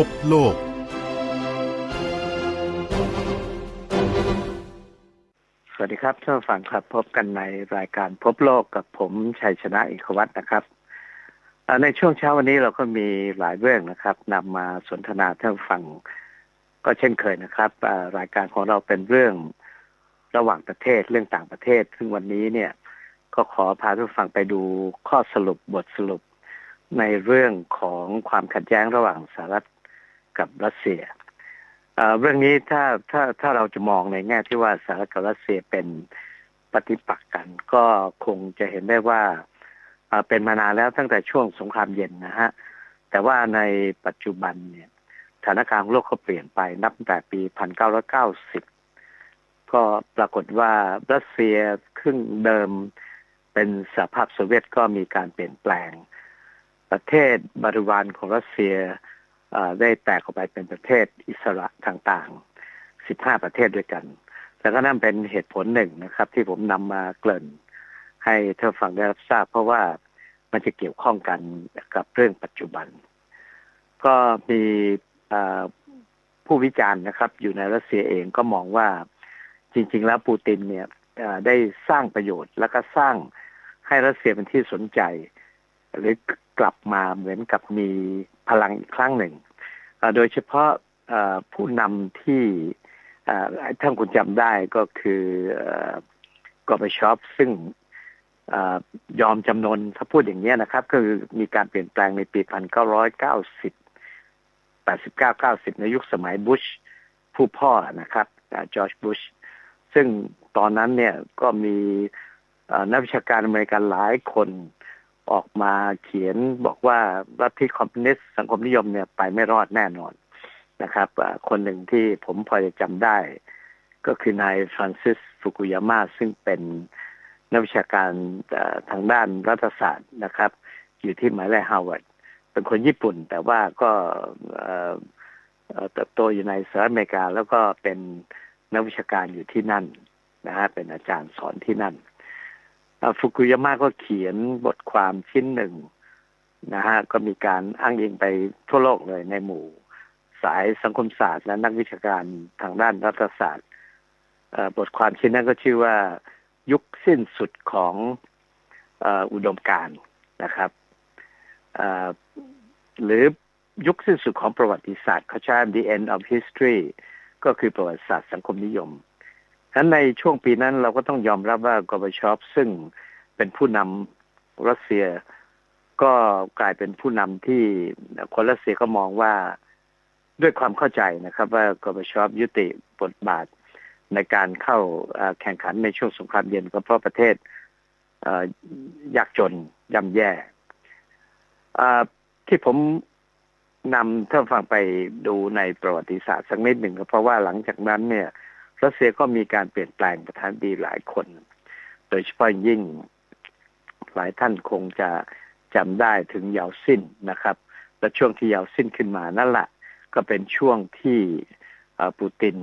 พบโลก สวัสดีครับท่านผู้ฟังครับพบกันในรายการพบโลกกับผมชัยชนะอิกวัตนะครับ ในช่วงเช้าวันนี้เราก็มีหลายเรื่องนะครับนำมาสนทนาท่านผู้ฟังก็เช่นเคยนะครับ รายการของเราเป็นเรื่องระหว่างประเทศเรื่องต่างประเทศ ซึ่งวันนี้เนี่ยก็ขอพาท่านฟังไปดูข้อสรุปบทสรุปในเรื่องของความขัดแย้งระหว่างสหรัฐ กับรัสเซียเรื่องนี้ถ้าถ้าถ้าเราจะมองในแง่ที่ว่าสหรัฐกับรัสเซียเป็นปฏิปักษ์กัน ก็คงจะเห็นได้ว่าเป็นมานานแล้วตั้งแต่ช่วงสงครามเย็นนะฮะแต่ว่าในปัจจุบันเนี่ยสถานการณ์โลกเขาเปลี่ยนไปนับแต่ปี 1990 ก็ปรากฏว่ารัสเซียครึ่งเดิมเป็นสหภาพโซเวียตก็มีการเปลี่ยนแปลง ประเทศบริวารของรัสเซีย ได้แตกออกไปเป็นประเทศอิสระต่างๆ 15 ประเทศด้วยกัน แล้วก็นั่นเป็นเหตุผลหนึ่งนะครับ ที่ผมนำมาเกริ่น ให้เธอฟังได้รับทราบ เพราะว่ามันจะเกี่ยวข้องกันกับเรื่องปัจจุบัน ก็มีผู้วิจารณ์นะครับ อยู่ในรัสเซียเองก็มองว่าจริง ๆ แล้วปูตินเนี่ยได้สร้างประโยชน์ แล้วก็สร้างให้รัสเซียเป็นที่สนใจ หรือ กลับมาเหมือนกับมีพลังอีกครั้งหนึ่ง โดยเฉพาะผู้นำที่ท่านคุณจำได้ก็คือเอ่อกอบชอปซึ่งอยอมจำนนถ้าพูดอย่างนี้นะครับ คือมีการเปลี่ยนแปลงในปี 1990 89 90 ในยุคสมัยบุชผู้พ่อนะครับจอร์จบุชซึ่งตอนนั้นเนี่ยก็มีนักวิชาการอเมริกันหลายคน ออกมาเขียนบอกว่าลัทธิคอมมิวนิสต์สังคมนิยมเนี่ยไปไม่รอดแน่นอนนะครับ คนหนึ่งที่ผมพอจะจำได้ ก็คือนายฟรานซิสฟุกุยาม่าซึ่งเป็นนักวิชาการทางด้านรัฐศาสตร์นะครับ อยู่ที่มหาวิทยาลัยฮาวาดเป็นคนญี่ปุ่น แต่ว่าก็เติบโตอยู่ในสหรัฐอเมริกา แล้วก็เป็นนักวิชาการอยู่ที่นั่นนะฮะเป็นอาจารย์สอนที่นั่น ฟุกุยาม่าก็เขียนบทความชิ้นหนึ่งนะฮะก็มีการอ้างอิงไปทั่วโลกเลยในหมู่ สายสังคมศาสตร์ และนักวิชาการทางด้านรัฐศาสตร์บทความชิ้นนั้นก็ชื่อว่ายุคสิ้นสุดของอ,อุดมการนะครับหรือยุคสิ้นสุดของประวัติศาสตร์เขาใช้ the end of history ก็คือประวัติศาสตร์สังคมนิยม ฉะนั้นในช่วงปีนั้นเราก็ต้องยอมรับว่ากอบชอปซึ่งเป็นผู้นำรัสเซีย ก็กลายเป็นผู้นำที่คนรัสเซียก็มองว่าด้วยความเข้าใจนะครับ ว่ากอบชอปยุติบทบาทในการเข้าแข่งขันในช่วงสงครามเย็นก็เพราะประเทศอยากจนย่ำแย่ที่ผมนำท่านฟังไปดูในประวัติศาสตร์สักนิดหนึ่งก็เพราะว่าหลังจากนั้นเนี่ย รัสเซียก็มีการเปลี่ยนแปลงประธานดีหลายคน โดยเฉพาะยิ่งหลายท่านคงจะจำได้ถึงยาวสิ้นนะครับ และช่วงที่ยาวสิ้นขึ้นมานั่นแหละก็เป็นช่วงที่ปูติน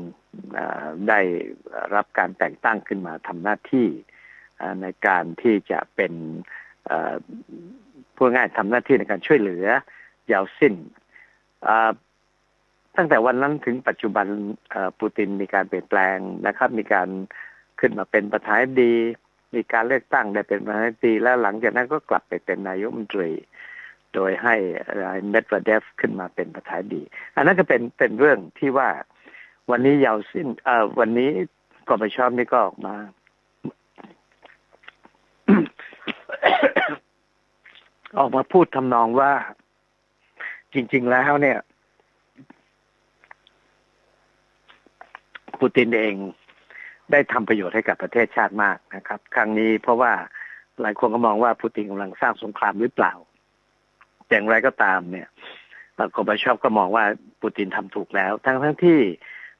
ได้รับการแต่งตั้งขึ้นมาทำหน้าที่ในการที่จะเป็นพูดง่ายทำหน้าที่ในการช่วยเหลือยาวสิ้น ตั้งแต่วันนั้นถึงปัจจุบันปูตินมีการเปลี่ยนแปลงนะครับ มีการขึ้นมาเป็นประธานาธิบดี มีการเลือกตั้งได้เป็นประธานาธิบดีแล้วหลังจากนั้นก็กลับไปเป็นนายกรัฐมนตรี โดยให้เมดวาเดฟขึ้นมาเป็นประธานาธิบดี อันนั้นก็เป็นเป็นเรื่องที่ว่าวันนี้ยาวสิ้นเอ่อวันนี้กบชอบนี่ก็ออกมาออกมาพูดทำนองว่า จริง ๆ แล้วเนี่ย ปูตินเองได้ทำประโยชน์ให้กับประเทศชาติมากนะครับ ครั้งนี้เพราะว่าหลายคนก็มองว่าปูตินกำลังสร้างสงครามหรือเปล่าแต่อย่างไรก็ตามเนี่ยกบชอบก็มองว่าปูตินทำถูกแล้ว ทั้งทั้งที่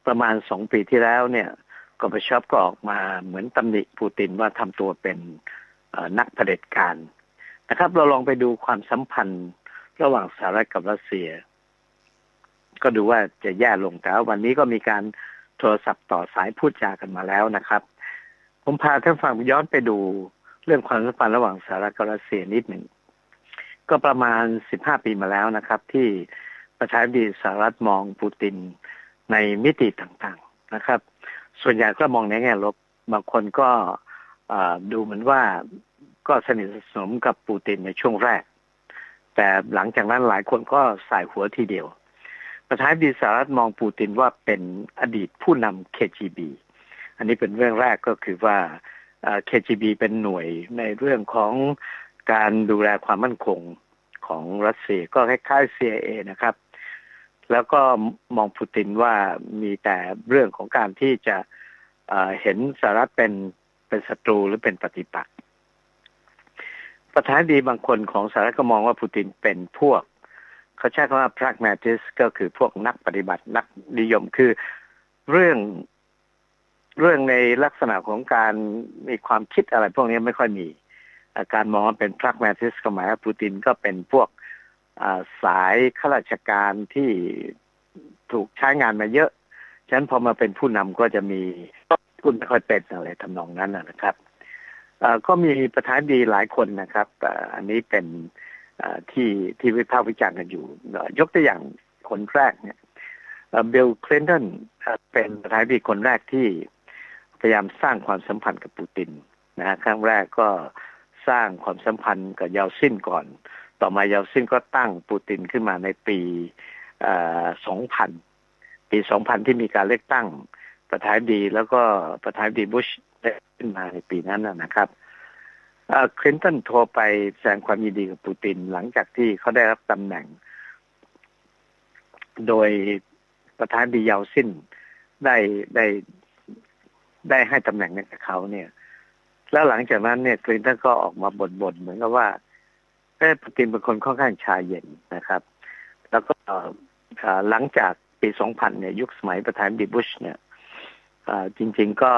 ประมาณสองปีที่แล้วเนี่ยกบชอบก็ออกมาเหมือนตำหนิปูตินว่าทำตัวเป็นนักเผด็จการนะครับ เราลองไปดูความสัมพันธ์ระหว่างสหรัฐกับรัสเซีย ก็ดูว่าจะแย่ลงแต่ว่าวันนี้ก็มีการ โทรศัพท์ต่อสายพูดจากันมาแล้วนะครับ ผมพาท่านฟังย้อนไปดูเรื่องความสัมพันธ์ระหว่างสหรัฐกับรัสเซียนิดหนึ่ง ก็ประมาณสิบห้าปีมาแล้วนะครับ ที่ประธานาธิบดีสหรัฐมองปูตินในมิติต่างๆนะครับ ส่วนใหญ่ก็มองในแง่ลบบางคนก็ดูเหมือนว่าก็สนิทสนมกับปูตินในช่วงแรก แต่หลังจากนั้นหลายคนก็ใส่หัวทีเดียว ประธานาธิบดีสหรัฐมองปูตินว่าเป็นอดีตผู้นำ KGB อันนี้เป็นเรื่องแรกก็คือว่า KGB เป็นหน่วยในเรื่องของการดูแลความมั่นคงของรัสเซียก็คล้ายๆ CIA นะครับ แล้วก็มองปูตินว่ามีแต่เรื่องของการที่จะเห็นสหรัฐเป็นเป็นศัตรูหรือเป็นปฏิปักษ์ประธานดีบางคนของสหรัฐก็มองว่าปูตินเป็นพวก เขาใช้คำว่า pragmatist ก็คือพวกนักปฏิบัตินักนิยมคือเรื่องเรื่องในลักษณะของการมีความคิดอะไร พวกนี้ไม่ค่อยมี การมองว่าเป็นพรกแมทิสก็หมายว่าปูตินก็เป็นพวกสายข้าราชการที่ถูกใช้งานมาเยอะ ฉะนั้นพอมาเป็นผู้นำก็จะมีคุณไม่ค่อยเป็นอะไรทำนองนั้นนะครับก็มีประธานดีหลายคนนะครับ อันนี้เป็น ที่ที่วิพากษ์วิจารณ์กันอยู่ ยกตัวอย่างคนแรกเนี่ยเบลคลินตันเป็นประธานดีคนแรกที่พยายามสร้างความสัมพันธ์กับปูตินนะครั้งแรกก็สร้างความสัมพันธ์กับยาวซินก่อน ต่อมายาวซินก็ตั้งปูตินขึ้นมาในปี2000 ปี 2000 ที่มีการเลือกตั้งประธานดีแล้วก็ประธานดีบุชได้ขึ้นมาในปีนั้นนะครับ คลินตันโทรไปแสดงความยินดีกับปูติน หลังจากที่เขาได้รับตำแหน่ง โดยประธานดียาวซินได้ได้ได้ให้ตำแหน่งนี้กับเขาเนี่ย แล้วหลังจากนั้นเนี่ยคลินตันก็ออกมาบ่นๆเหมือนกับว่าเออปูตินเป็นคนค่อนข้างชาเย็นนะครับ แล้วก็หลังจากปี 2000 เนี่ย ยุคสมัยประธานดีบุชเนี่ยจริง ๆก็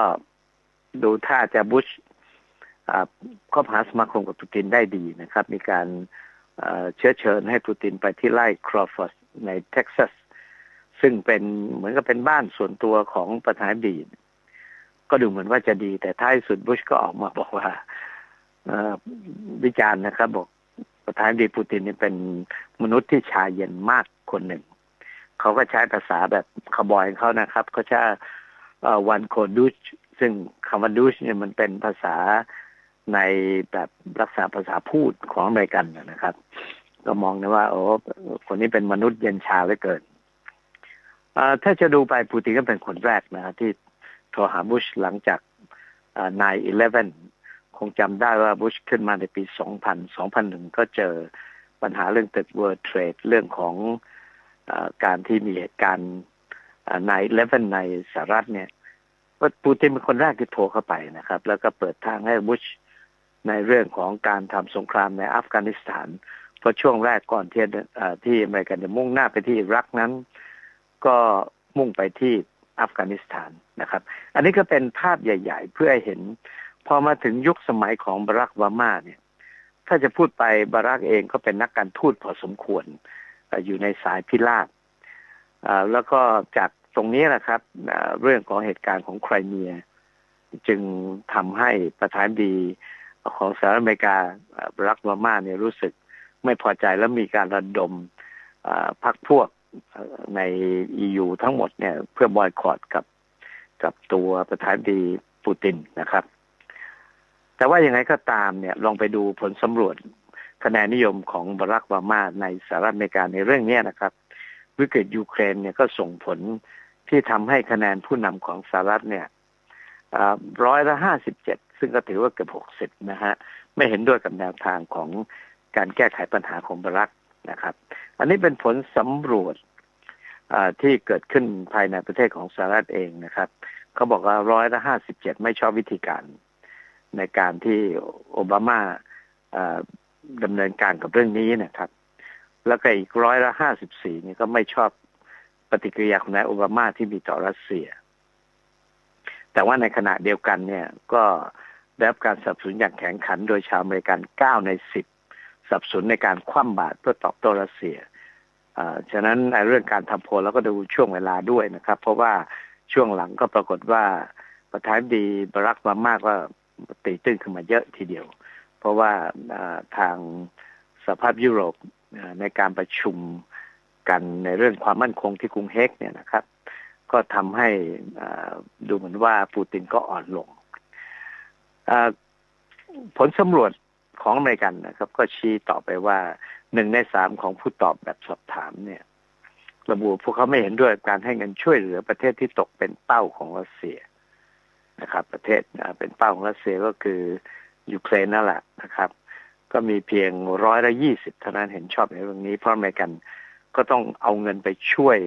ดูท่าจะบุช ก็หาสมาคมกับปูตินได้ดีนะครับ มีการเชื้อเชิญให้ปูตินไปที่ไร่ครอฟอร์ดในเท็กซัส ซึ่งเป็นเหมือนกับเป็นบ้านส่วนตัวของประธานดี ก็ดูเหมือนว่าจะดี แต่ท้ายสุดบุชก็ออกมาบอกว่าวิจารณ์นะครับ บอกประธานดีปูตินนี่เป็นมนุษย์ที่ชาเย็นมากคนหนึ่ง เขาก็ใช้ภาษาแบบคาบอยเขานะครับเขาใช้วันโคดูชซึ่งคำว่าดูชเนี่ยมันเป็นภาษา ในแบบรักษาภาษาพูดของอเมริกันนะครับ ก็มองนะว่า โอ้คนนี้เป็นมนุษย์เย็นชาเหลือเกินถ้าจะดูไปปูตินก็เป็นคนแรกนะ ที่โทรหาบุชหลังจากนายอีเลฟเว่นคงจำได้ว่าบุชขึ้นมาในปี 2000 2001 ก็เจอปัญหาเรื่องตึก World Trade เรื่องของอการที่มีเหตุการณ์นายเลเวนในสหรัฐเนี่ยว่าปูตินเป็นคนแรกที่โทรเข้าไปนะครับ แล้วก็เปิดทางให้บุช ในเรื่องของการทำสงครามในอัฟกานิสถาน เพราะช่วงแรกก่อนที่ที่อเมริกันจะมุ่งหน้าไปที่อิรักนั้น ก็มุ่งไปที่อัฟกานิสถานนะครับ อันนี้ก็เป็นภาพใหญ่ ๆ เพื่อให้เห็น พอมาถึงยุคสมัยของบารักวามาเนี่ย ถ้าจะพูดไปบารักเองก็เป็นนักการทูตพอสมควร อยู่ในสายพิราบแล้วก็จากตรงนี้นะครับ เรื่องของเหตุการณ์ของไครเมีย จึงทำให้ประธานดี ของสหรัฐอเมริกาบารักวามาเนี่ยรู้สึกไม่พอใจแล้วมีการระดมพักพวกใน EU ทั้งหมดเนี่ยเพื่อบอยคอรดกับกับตัวประธานดีปูตินนะครับ แต่ว่ายังไงก็ตามเนี่ยลองไปดูผลสำรวจคะแนนนิยมของบารักวามาในสหรัฐอเมริกาในเรื่องนี้นะครับ วิกฤตยูเครนเนี่ยก็ส่งผลที่ทำให้คะแนนผู้นำของสหรัฐเนี่ยร้อยละห้าสิบเจ็ด ซึ่งก็ถือว่าเกือบหกสิบนะฮะไม่เห็นด้วยกับแนวทางของการแก้ไขปัญหาของบรักนะครับ อันนี้เป็นผลสำรวจที่เกิดขึ้นภายในประเทศของสหรัฐเองนะครับเขาบอกว่าร้อยละห้าสิบเจ็ดไม่ชอบวิธีการ ในการที่โอบามาดำเนินการกับเรื่องนี้นะครับ แล้วก็อีกร้อยละห้าสิบสี่นี่ก็ไม่ชอบปฏิกิริยาของนายโอบามาที่มีต่อรัสเซีย แต่ว่าในขณะเดียวกันเนี่ยก็ ได้รับการสนับสนุนอย่างแข็งขัน โดยชาวอเมริกันเก้าในสิบสับสนุนในการคว่ำบาตรเพื่อตอบโต้รัสเซียฉะนั้นเรื่องการทำโพลแล้วก็ดูช่วงเวลาด้วยนะครับ เพราะว่าช่วงหลังก็ปรากฏว่าประธานดีบรักมามากว่าตีตื้นขึ้นมาเยอะทีเดียว เพราะว่าทางสภาพยุโรปในการประชุมกันในเรื่องความมั่นคงที่กรุงเฮกเนี่ยนะครับ ก็ทำให้ดูเหมือนว่าปูตินก็อ่อนลง ผลสำรวจของอเมริกันนะครับ ก็ชี้ต่อไปว่าหนึ่งในสามของผู้ตอบแบบสอบถามเนี่ย ระบุพวกเขาไม่เห็นด้วยการให้เงินช่วยเหลือประเทศที่ตกเป็นเป้าของรัสเซียนะครับ ประเทศเป็นเป้าของรัสเซียก็คือยูเครนนั่นแหละนะครับ ก็มีเพียงร้อยละยี่สิบเท่านั้นเห็นชอบในเรื่องนี้ เพราะอเมริกันก็ต้องเอาเงินไปช่วย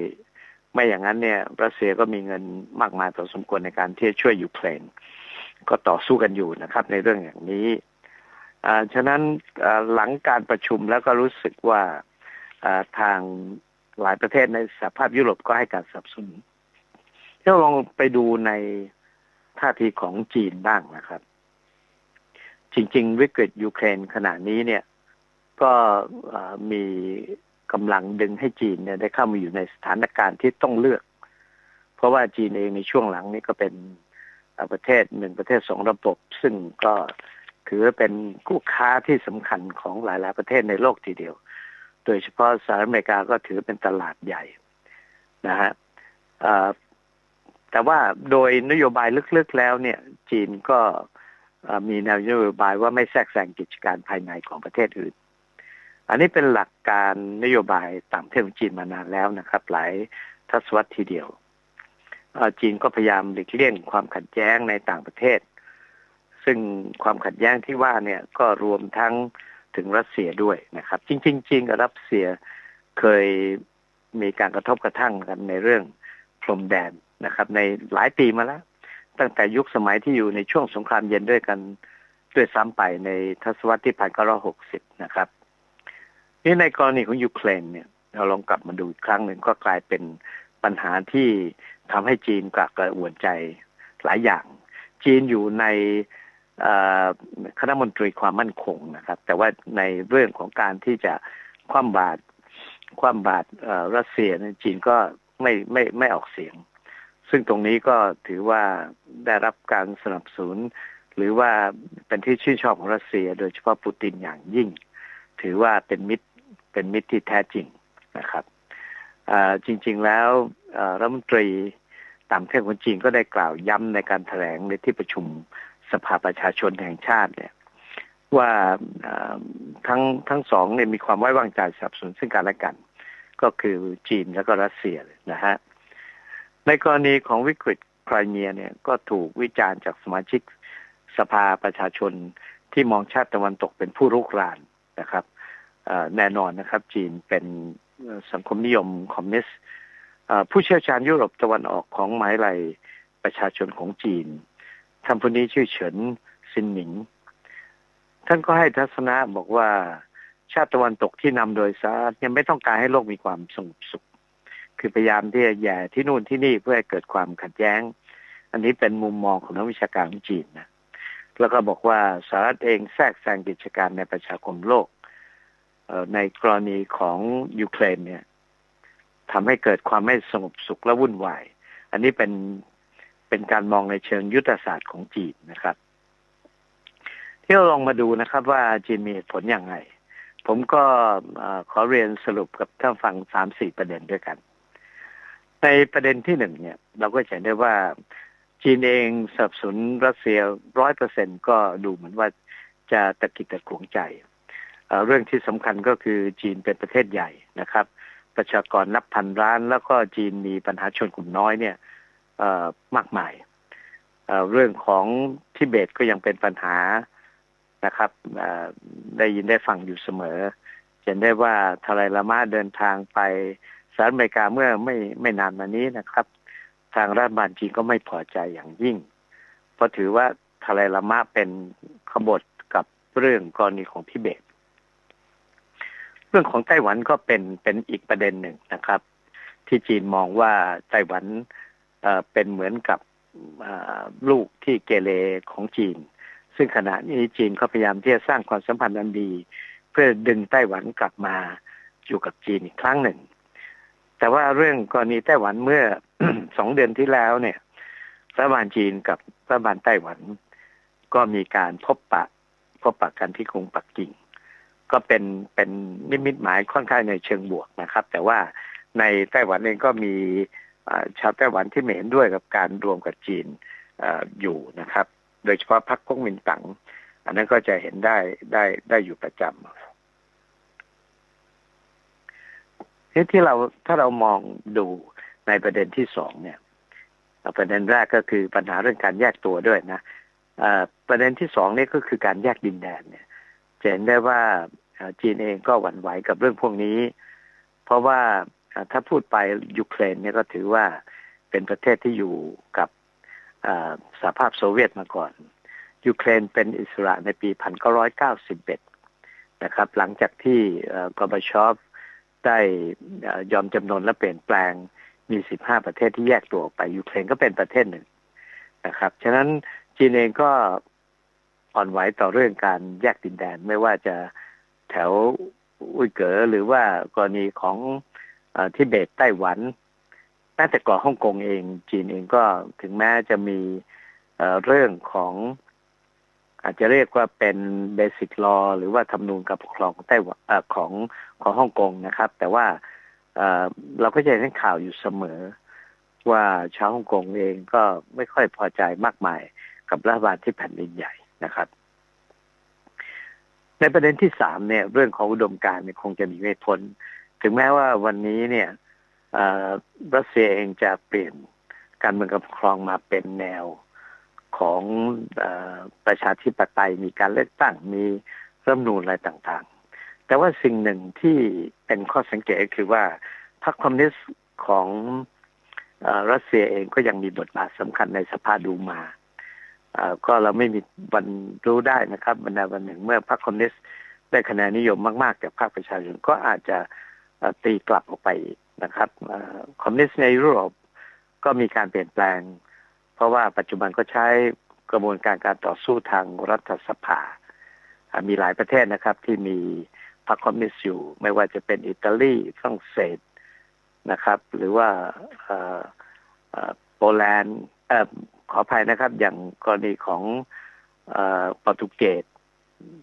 ไม่อย่างนั้นเนี่ย รัสเซียก็มีเงินมากมายต่อสมควรในการที่จะช่วยยูเครน ก็ต่อสู้กันอยู่นะครับ ในเรื่องอย่างนี้ฉะนั้นหลังการประชุมแล้วก็รู้สึกว่าทางหลายประเทศในสหภาพยุโรปก็ให้การสนับสนุนถ้าลองไปดูในท่าทีของจีนบ้างนะครับ จริง ๆ วิกฤตยูเครนขณะนี้เนี่ย ก็มีกำลังดึงให้จีนเนี่ยได้เข้ามาอยู่ในสถานการณ์ที่ต้องเลือก เพราะว่าจีนเองในช่วงหลังนี้ก็เป็น ประเทศหนึ่งประเทศสองระบบ ซึ่งก็ถือเป็นคู่ค้าที่สำคัญของหลาย ๆ ประเทศในโลกทีเดียว โดยเฉพาะสหรัฐอเมริกาก็ถือเป็นตลาดใหญ่นะฮะแต่ว่าโดยนโยบายลึก ๆ แล้วเนี่ย จีนก็มีแนวนโยบายว่าไม่แทรกแซงกิจการภายในของประเทศอื่น อันนี้เป็นหลักการนโยบายต่างประเทศของจีนมานานแล้วนะครับ หลายทศวรรษทีเดียว จีนก็พยายามหลีกเลี่ยงความขัดแย้งในต่างประเทศ ซึ่งความขัดแย้งที่ว่าเนี่ยก็รวมทั้งถึงรัสเซียด้วยนะครับ จริงๆจีนกับรัสเซียเคยมีการกระทบกระทั่งกันในเรื่องพรมแดนนะครับ ในหลายปีมาแล้ว ตั้งแต่ยุคสมัยที่อยู่ในช่วงสงครามเย็นด้วยกันด้วยซ้ำไปในทศวรรษที่พันเก้าร้อยหกสิบนะครับนี่ในกรณีของยูเครนเนี่ยเราลองกลับมาดูอีกครั้งหนึ่งก็กลายเป็น ปัญหาที่ทำให้จีนกระกระอ่วนใจหลายอย่าง จีนอยู่ในคณะมนตรีความมั่นคงนะครับ แต่ว่าในเรื่องของการที่จะคว่ำบาตรคว่ำบาตรรัสเซียจีนก็ไม่ไม่ไม่ออกเสียง ซึ่งตรงนี้ก็ถือว่าได้รับการสนับสนุน หรือว่าเป็นที่ชื่นชอบของรัสเซีย โดยเฉพาะปูตินอย่างยิ่ง ถือว่าเป็นมิตรเป็นมิตรที่แท้จริงนะครับ จริง ๆ แล้วรัฐมนตรีต่างประเทศของจีนก็ได้กล่าวย้ำในการแถลงในที่ประชุมสภาประชาชนแห่งชาติเนี่ยว่าทั้งทั้งสองเนี่ยมีความไว้วางใจสนับสนุนซึ่งกันและกัน ก็คือจีนแล้วก็รัสเซียนะฮะในกรณีของวิกฤตไครเมียเนี่ยก็ถูกวิจารณ์จากสมาชิกสภาประชาชนที่มองชาติตะวันตกเป็นผู้รุกรานนะครับแน่นอนนะครับ จีนเป็น สังคมนิยมคอมมิวนิสต์ผู้เชี่ยวชาญยุโรปตะวันออกของหมายไลประชาชนของจีนท่านผู้นี้ชื่อเฉินซินหนิง ท่านก็ให้ทัศนะบอกว่าชาติตะวันตกที่นำโดยสหรัฐยังไม่ต้องการให้โลกมีความสงบสุข คือพยายามที่จะแย่ที่นู่นที่นี่เพื่อให้เกิดความขัดแย้ง อันนี้เป็นมุมมองของนักวิชาการของจีนนะแล้วก็บอกว่าสหรัฐเองแทรกแซงกิจการในประชาคมโลก ในกรณีของยูเครนเนี่ยทำให้เกิดความไม่สงบสุขและวุ่นวาย อันนี้เป็นเป็นการมองในเชิงยุทธศาสตร์ของจีนนะครับ ที่เราลองมาดูนะครับ ว่าจีนมีผลอย่างไรผมก็ขอเรียนสรุปกับท่านฟังสามสี่ประเด็นด้วยกัน ในประเด็นที่หนึ่งเนี่ย เราก็เห็นได้ว่าจีนเองสนับสนุนรัสเซียร้อยเปอร์เซ็นก็ดูเหมือนว่าจะตะกิดตะขวงใจ เรื่องที่สำคัญก็คือจีนเป็นประเทศใหญ่นะครับ ประชากรนับพันล้าน แล้วก็จีนมีปัญหาชนกลุ่มน้อยเนี่ยมากมายเรื่องของทิเบตก็ยังเป็นปัญหานะครับได้ยินได้ฟังอยู่เสมอเห็นได้ว่าทลายลามาเดินทางไปสหรัฐอเมริกาเมื่อไม่ไม่นานมานี้นะครับ ทางรัฐบาลจีนก็ไม่พอใจอย่างยิ่ง เพราะถือว่าทลายลามาเป็นขบฏกับเรื่องกรณีของทิเบต รื่องของไต้หวันก็เป็นเป็นอีกประเด็นหนึ่งนะครับ ที่จีนมองว่าไต้หวันเป็นเหมือนกับลูกที่เกเรของจีน ซึ่งขณะนี้จีนเขาพยายามที่จะสร้างความสัมพันธ์อันดี เพื่อดึงไต้หวันกลับมาอยู่กับจีนอีกครั้งหนึ่ง แต่ว่าเรื่องกรณีไต้หวันเมื่อสองเดือนที่แล้วเนี่ยรัฐบาลจีนกับรัฐบาลไต้หวัน ก็มีการพบปะพบปะกันที่กรุงปักกิ่ง ก็เป็นเป็นนิมิตหมายค่อนข้างในเชิงบวกนะครับ แต่ว่าในไต้หวันเองก็มีชาวไต้หวันที่ไม่เห็นด้วยกับการรวมกับจีนอยู่นะครับ โดยเฉพาะพรรคก๊กมินตั๋งอันนั้นก็จะเห็นได้ได้ได้อยู่ประจำที่เราถ้าเรามองดูในประเด็นที่สองเนี่ยประเด็นแรกก็คือปัญหาเรื่องการแยกตัวด้วยนะประเด็นที่สองนี่ก็คือการแยกดินแดนเนี่ย จะเห็นได้ว่าจีนเองก็หวั่นไหวกับเรื่องพวกนี้ เพราะว่าถ้าพูดไปยูเครนเนี่ยก็ถือว่าเป็นประเทศที่อยู่กับสหภาพโซเวียตมาก่อนยูเครนเป็นอิสระในปี 1991 นะครับ หลังจากที่กอบชอฟได้ยอมจำนนและเปลี่ยนแปลงมี 15 ประเทศที่แยกตัวออกไปยูเครนก็เป็นประเทศหนึ่งนะครับ ฉะนั้นจีนเองก็ อ่อนไหวต่อเรื่องการแยกดินแดน ไม่ว่าจะแถวอุยเก๋อหรือว่ากรณีของอทิเบตไต้หวันแม้แต่ก่อฮ่องกงเอง จีนเองก็ถึงแม้จะมีเรื่องของ อาจจะเรียกว่าเป็นเบสิกลอหรือว่าธรรมนูญกับปกครองไต้หวันของของฮ่องกงนะครับ แต่ว่าเราก็จะเห็นข่าวอยู่เสมอ ว่าชาวฮ่องกงเองก็ไม่ค่อยพอใจมากมายกับรัฐบาลที่แผ่นดินใหญ่ นะครับ ในประเด็นที่สามเนี่ย เรื่องของอุดมการณ์คงจะมีไม่พ้นถึงแม้ว่าวันนี้เนี่ยรัสเซียเองจะเปลี่ยนการเมืองกับครองมาเป็นแนวของอประชาธิปไตยมีการเลือกตั้งมีรัฐนูนอะไรต่างๆ แต่ว่าสิ่งหนึ่งที่เป็นข้อสังเกตคือว่าพรรคคอมมิวนิสต์ของรัสเซียเองก็ยังมีบทบาทสำคัญในสภาดูมา ก็เราไม่มีวันรู้ได้นะครับบรรดาวันหนึ่งเมื่อพรรคคอมมิวนิสต์ได้คะแนนนิยมมากๆจากภาคประชาชนก็อาจจะตีกลับออกไปนะครับคอมมิวนิสต์ในยุโรปก็มีการเปลี่ยนแปลง เพราะว่าปัจจุบันก็ใช้กระบวนการการต่อสู้ทางรัฐสภา มีหลายประเทศนะครับที่มีพรรคคอมมิวนิสต์อยู่ ไม่ว่าจะเป็นอิตาลีฝรั่งเศสนะครับ หรือว่าโปแลนด์ ขออภัยนะครับ อย่างกรณีของโปรตุเกส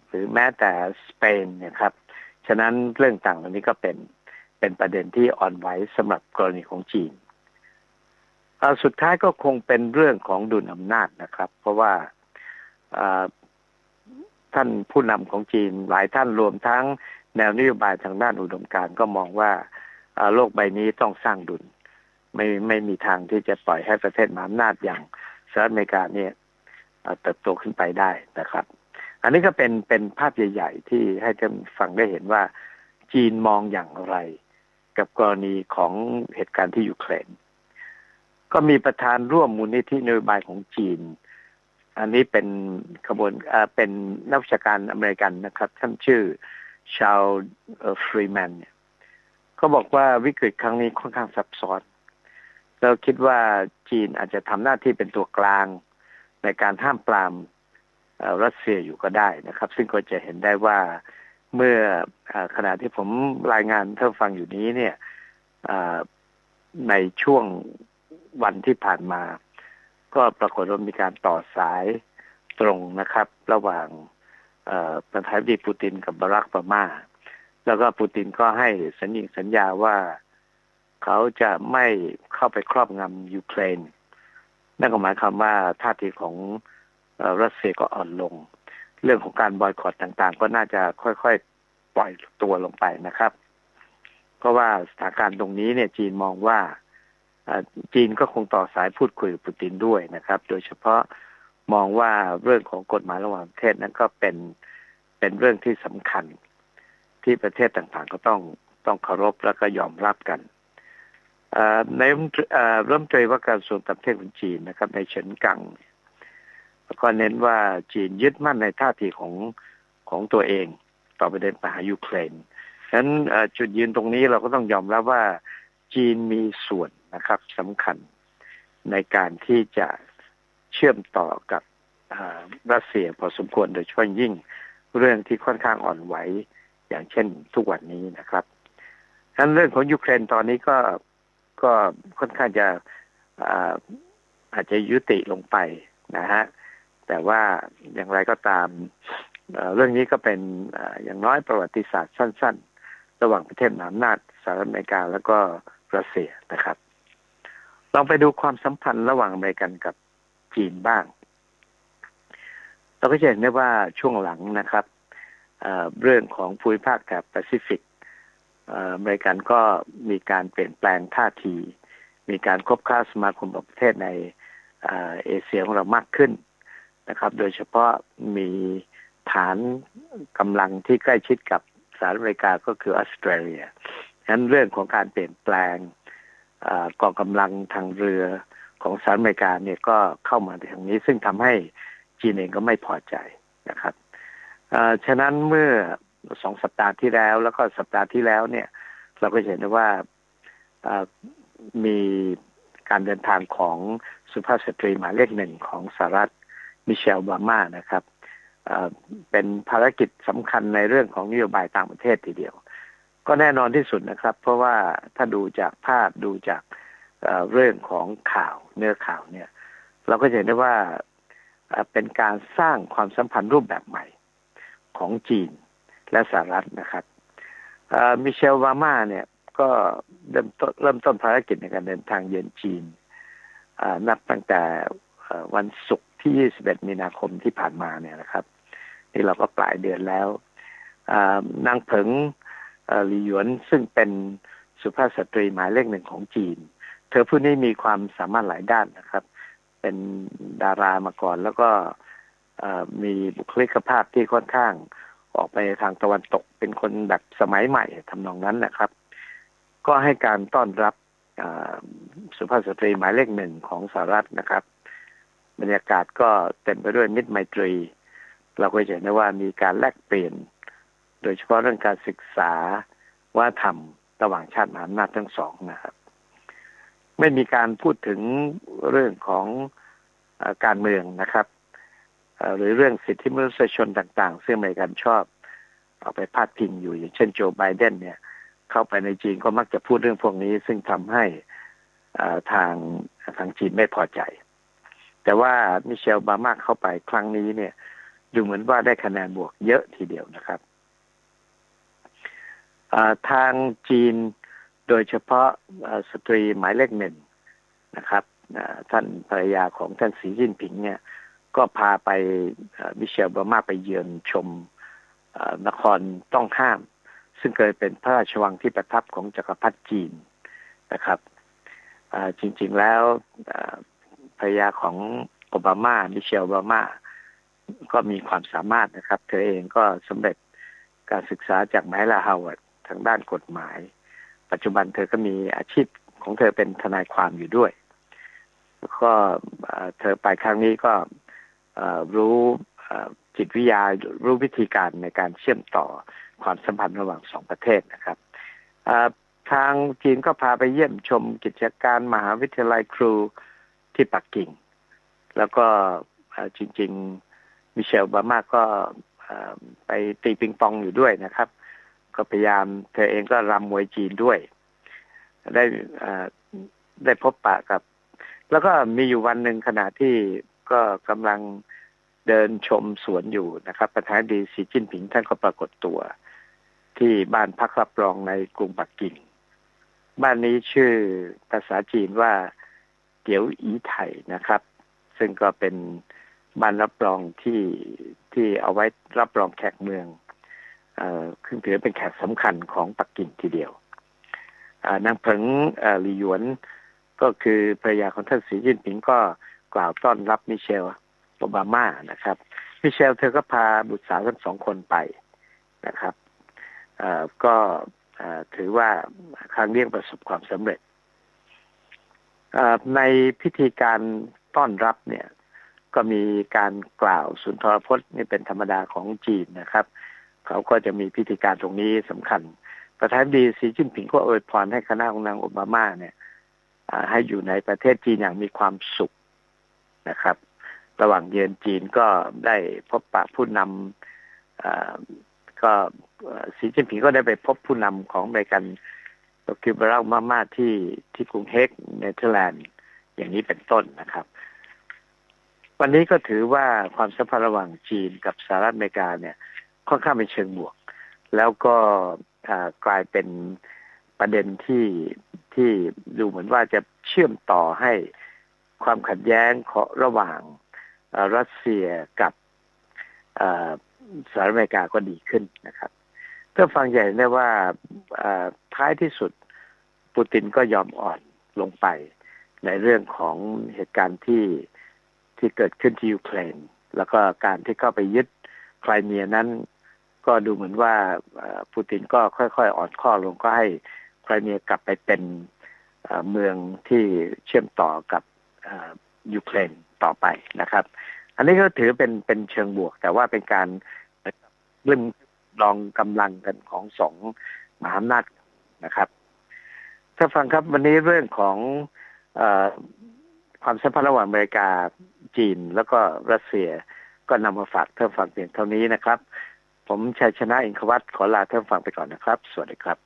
หรือแม้แต่สเปนเนี่ยครับ ฉะนั้นเรื่องต่างเหล่านี้ก็เป็นเป็นประเด็นที่อ่อนไหวสำหรับกรณีของจีนสุดท้ายก็คงเป็นเรื่องของดุลอำนาจนะครับ เพราะว่าท่านผู้นำของจีนหลายท่านรวมทั้งแนวนโยบายทางด้านอุดมการก็มองว่าโลกใบนี้ต้องสร้างดุล ไม่ไม่มีทางที่จะปล่อยให้ประเทศมหาอำนาจอย่าง สหรัฐอเมริกาเนี่ยเติบโตขึ้นไปได้นะครับ อันนี้ก็เป็นเป็นภาพใหญ่ ๆ ที่ให้ท่านฟังได้เห็นว่า จีนมองอย่างไร กับกรณีของเหตุการณ์ที่ยูเครนก็มีประธานร่วมมูลนิธินโยบายของจีน อันนี้เป็นขบวนเป็นนักวิชาการอเมริกันนะครับ ท่านชื่อชาวฟรีแมนเนี่ยเขาบอกว่าวิกฤตครั้งนี้ค่อนข้างซับซ้อน เราคิดว่าจีนอาจจะทำหน้าที่เป็นตัวกลาง ในการห้ามปรามรัสเซียอยู่ก็ได้นะครับ ซึ่งก็จะเห็นได้ว่าเมื่ออขณะที่ผมรายงานท่านฟังอยู่นี้เนี่ยในช่วงวันที่ผ่านมา ก็ปรากฏว่ามีการต่อสายตรงนะครับ ระหว่างประธานาธิบดีปูตินกับบารักปามา แล้วก็ปูตินก็ให้สัญญสัญญาว่า เขาจะไม่เข้าไปครอบงำยูเครนนั่นก็หมายความว่าท่าทีของรัสเซียก็อ่อนลง เรื่องของการบอยคอรต่างๆ ก็น่าจะค่อยๆปล่อยตัวลงไปนะครับ เพราะว่าสถานการณ์ตรงนี้เนี่ย จีนมองว่าจีนก็คงต่อสายพูดคุยกับปูตินด้วยนะครับ โดยเฉพาะมองว่าเรื่องของกฎหมายระหว่างประเทศนั้นก็เป็นเป็นเรื่องที่สำคัญที่ประเทศต่างๆ ก็ต้องต้องเคารพแล้วก็ยอมรับกัน ในเริ่มตรีว่าการส่วนต่างประเทศของจีนนะครับในเฉินกังก็เน้นว่าจีนยึดมั่นในท่าทีของของตัวเอง ต่อไประเด็นปัญหายูเครนฉะนั้นจุดยืนตรงนี้เราก็ต้องยอมรับว่าจีนมีส่วนนะครับสำคัญในการที่จะเชื่อมต่อกับรัสเซียพอสมควรโดยเฉพาะยิ่งเรื่องที่ค่อนข้างอ่อนไหวอย่างเช่นทุกวันนี้นะครับฉะนั้นเรื่องของยูเครนตอนนี้ก็ ก็ค่อนข้างจะอาจจะยุติลงไปนะฮะแต่ว่าอย่างไรก็ตามเรื่องนี้ก็เป็นอย่างน้อยประวัติศาสตร์สั้น ๆ ระหว่างประเทศมหาอำนาจสหรัฐอเมริกาแล้วก็รัสเซียนะครับลองไปดูความสัมพันธ์ระหว่างอเมริกันกับจีนบ้าง เราก็จะเห็นได้ว่าช่วงหลังนะครับเเรื่องของภูมิภาคแถบแปซิฟิก อเมริกันก็มีการเปลี่ยนแปลงท่าที มีการคบค้าสมาคมประเทศในเอเชียของเรามากขึ้นนะครับ โดยเฉพาะมีฐานกำลังที่ใกล้ชิดกับสหรัฐอเมริกาก็คือออสเตรเลียฉะนั้นเรื่องของการเปลี่ยนแปลงกองกำลังทางเรือของสหรัฐอเมริกาเนี่ยก็เข้ามาในทางนี้ ซึ่งทำให้จีนเองก็ไม่พอใจนะครับฉะนั้นเมื่อ สองสัปดาห์ที่แล้ว แล้วก็สัปดาห์ที่แล้วเนี่ย เราก็เห็นว่ามีการเดินทางของสุภาพสตรีหมายเลขหนึ่งของสหรัฐมิเชลบามานะครับเป็นภารกิจสำคัญในเรื่องของนโยบายต่างประเทศทีเดียว ก็แน่นอนที่สุดนะครับ เพราะว่าถ้าดูจากภาพดูจากเรื่องของข่าวเนื้อข่าวเนี่ย เราก็เห็นได้ว่าเป็นการสร้างความสัมพันธ์รูปแบบใหม่ของจีน และสหรัฐนะครับมิเชลวามาเนี่ยก็เริ่มต้นเริ่มต้นภารกิจในการเดินทางเยือนจีนนับตั้งแต่วันศุกร์ที่ 21 มีนาคมที่ผ่านมาเนี่ยนะครับนี่เราก็ปลายเดือนแล้วนางเผิงหลีหยวนซึ่งเป็นสุภาพสตรีหมายเลขหนึ่งของจีน เธอผู้นี้มีความสามารถหลายด้านนะครับ เป็นดารามาก่อนแล้วก็มีบุคลิกภาพที่ค่อนข้าง ออกไปทางตะวันตกเป็นคนแบบสมัยใหม่ทำนองนั้นนะครับ ก็ให้การต้อนรับสุภาพสตรีหมายเลขหนึ่งของสหรัฐนะครับ บรรยากาศก็เต็มไปด้วยมิตรไมตรี เราก็เห็นได้ว่ามีการแลกเปลี่ยน โดยเฉพาะเรื่องการศึกษาว่าทำระหว่างชาติมหาอำนาจทั้งสองนะครับ ไม่มีการพูดถึงเรื่องของอการเมืองนะครับ หรือเรื่องสิทธิมนุษยชนต่าง ๆ ซึ่งอเมริกันชอบ เอาไปพาดพิงอยู่อย่างเช่นโจไบเดนเนี่ย เข้าไปในจีนก็มักจะพูดเรื่องพวกนี้ ซึ่งทำให้ทางทางจีนไม่พอใจ แต่ว่ามิเชลบามาเข้าไปครั้งนี้เนี่ย ดูเหมือนว่าได้คะแนนบวกเยอะทีเดียวนะครับทางจีนโดยเฉพาะสตรีหมายเลขหนึ่งนะครับท่านภรรยาของท่านสีจิ้นผิงเนี่ย ก็พาไปมิเชลบามาไปเยือนชมนครต้องห้าม ซึ่งเคยเป็นพระราชวังที่ประทับของจักรพรรดิจีนนะครับจริงๆแล้วภรรยาของโอบามามิเชลโอบามาก็มีความสามารถนะครับ เธอเองก็สำเร็จการศึกษาจากไมลาฮาวเวิร์ดทางด้านกฎหมาย ปัจจุบันเธอก็มีอาชีพของเธอเป็นทนายความอยู่ด้วย ก็เธอไปครั้งนี้ก็ รู้จิตวิทยารู้วิธีการในการเชื่อมต่อความสัมพันธ์ระหว่างสองประเทศนะครับทางจีนก็พาไปเยี่ยมชมกิจการมหาวิทยาลัยครูที่ปักกิ่ง แล้วก็จริง ๆ มิเชลบามาก็ไปตีปิงปองอยู่ด้วยนะครับ ก็พยายามเธอเองก็รำมวยจีนด้วย ได้ได้พบปะกับ แล้วก็มีอยู่วันหนึ่งขณะที่ ก็กำลังเดินชมสวนอยู่นะครับ ประธานดีสีจิ้นผิงท่านก็ปรากฏตัว ที่บ้านพักรับรองในกรุงปักกิ่ง บ้านนี้ชื่อภาษาจีนว่าเกียวอีไถนะครับ ซึ่งก็เป็นบ้านรับรองที่ที่เอาไว้รับรองแขกเมืองเอ่อคือถือเป็นแขกสำคัญของปักกิ่งทีเดียวนางเผิงหลี่หยวนก็คือภรรยาของท่านสีจิ้นผิงก็ กล่าวต้อนรับมิเชลโอบามานะครับมิเชลเธอก็พาบุตรสาวทั้งสองคนไปนะครับก็ถือว่าครั้งเลี้ยงประสบความสำเร็จในพิธีการต้อนรับเนี่ยก็มีการกล่าวสุนทรพจน์นี่เป็นธรรมดาของจีนนะครับ เขาก็จะมีพิธีการตรงนี้สำคัญ ประธานดีสีจิ้นผิงก็อวยพรให้คณะของนางโอบามาเนี่ยให้อยู่ในประเทศจีนอย่างมีความสุข นะครับ ระหว่างเยือนจีนก็ได้พบปะผู้นำก็สีจิ้นผิงก็ได้ไปพบผู้นำของอเมริกันก็คือบรักมาม่าที่ที่กรุงเฮกเนเธอร์แลนด์อย่างนี้เป็นต้นนะครับ วันนี้ก็ถือว่าความสัมพันธ์ระหว่างจีนกับสหรัฐอเมริกาเนี่ย ค่อนข้างเป็นเชิงบวก แล้วก็กลายเป็นประเด็นที่ที่ดูเหมือนว่าจะเชื่อมต่อให้ ความขัดแย้งของระหว่างรัสเซียกับสหรัฐอเมริกาก็ดีขึ้นนะครับถ้าฟังใหญ่ได้ว่าท้ายที่สุดปูตินก็ยอมอ่อนลงไป ในเรื่องของเหตุการณ์ที่ที่เกิดขึ้นที่ยูเครนแล้วก็การที่เข้าไปยึดไครเมียนั้น ก็ดูเหมือนว่าปูตินก็ค่อยๆ อ่อนข้อลงก็ให้ไครเมียกลับไปเป็นเมืองที่เชื่อมต่อกับ ยูเครนต่อไปนะครับ อันนี้ก็ถือเป็นเป็นเชิงบวก แต่ว่าเป็นการเริ่มลองกำลังกันของสองมหาอำนาจนะครับ ถ้าฟังครับวันนี้เรื่องของอความสัมพันธ์ระหว่างอเมริกาจีนแล้วก็รัสเซียก็นำมาฝากเท่าฟังเพียงเท่านี้นะครับ ผมชัยชนะอินทวัตขอลาเท่าฟังไปก่อนนะครับ สวัสดีครับ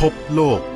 พบโลก